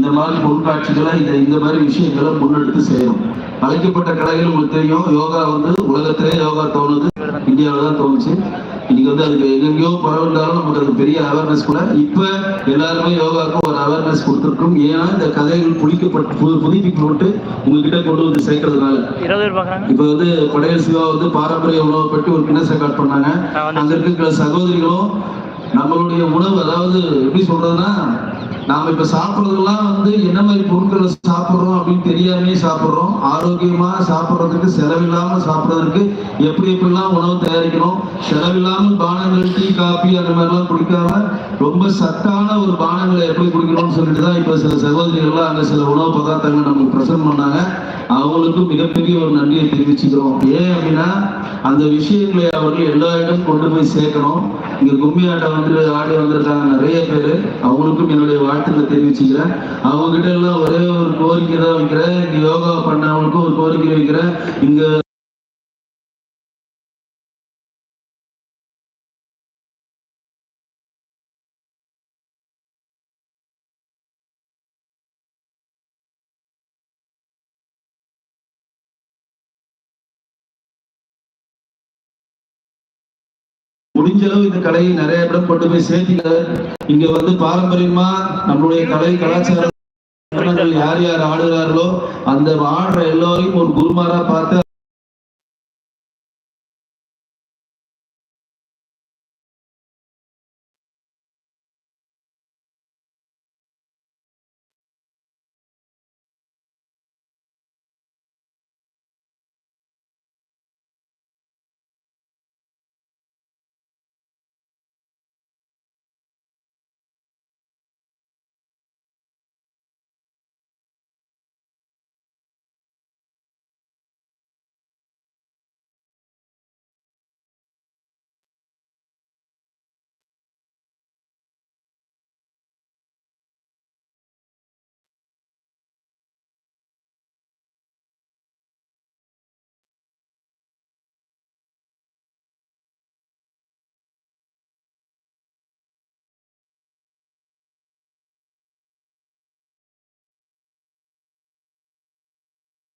இந்த மாதிரி பொருட்காட்சிகளை இந்த இந்த மாதிரி விஷயங்களை முன்னெடுத்து செய்யணும். அழைக்கப்பட்ட கலைகள் உங்களுக்கு தெரியும். யோகா வந்து உலகத்திலே யோகா தோணுது. இந்தியாவில் தான் தோணுச்சு. இன்னைக்கு வந்து அதுக்கு எங்கெங்கயோ பரவண்டாலும் நமக்கு அது பெரிய அவேர்னஸ் கூட. இப்ப எல்லாருமே யோகாவுக்கு ஒரு அவேர்னஸ் கொடுத்துருக்கோம். ஏன்னா இந்த கதைகள் புளிக்கப்பட்டு பு- புதுப்பிக்கப்பட்டு உங்ககிட்ட கொண்டு வந்து சேர்க்கறதுனால. இப்ப வந்து படையல் சிவா வந்து பாரம்பரிய உணவை பற்றி ஒரு கிண்ணஸ் ரெக்கார்ட் பண்ணாங்க. அங்க இருக்கிற சகோதரிகளும் நம்மளுடைய உணவு அதாவது எப்படி சொல்றதுன்னா நாம இப்ப சாப்பிட்றதுலாம் வந்து என்ன மாதிரி பொருட்களை சாப்பிட்றோம் அப்படின்னு தெரியாமே சாப்பிட்றோம். ஆரோக்கியமா சாப்பிட்றதுக்கு செலவில்லாம சாப்பிட்றதுக்கு எப்படி எப்படிலாம் உணவு தயாரிக்கணும் செலவில்லாமல் பானங்கள் டீ காபி அந்த மாதிரிலாம் குடிக்காம ரொம்ப சத்தான ஒரு பானங்களை எப்படி குடிக்கணும்னு சொல்லிட்டு தான் இப்ப சில சகோதரிகள்லாம் அங்க சில உணவு பதார்த்தங்கள் நமக்கு பிரசன்ட் பண்ணாங்க. அவங்களுக்கும் மிகப்பெரிய ஒரு நன்றியை தெரிவிச்சுக்கிறோம். ஏன் அப்படின்னா அந்த விஷயங்களை அவர்கள் எல்லா இடம் கொண்டு போய் சேர்க்கணும். இங்க கும்மி ஆட்டம் வந்து ஆடி வந்திருக்காங்க நிறைய பேர். அவங்களுக்கும் என்னுடைய வாழ்த்துக்களை தெரிவிச்சுக்கிறேன். அவங்க கிட்ட எல்லாம் ஒரே ஒரு கோரிக்கை தான் வைக்கிறேன். இங்க யோகா பண்ணவங்களுக்கும் ஒரு கோரிக்கை வைக்கிறேன். இங்க முடிஞ்ச அளவு இந்த கலையை நிறைய இடம் கொண்டு போய் சேர்த்தீங்க இங்க வந்து பாரம்பரியமா நம்மளுடைய கலை கலாச்சாரம் யார் யார் ஆடுகிறார்களோ அந்த ஆடுற எல்லோரையும் ஒரு குருமாரா பார்த்து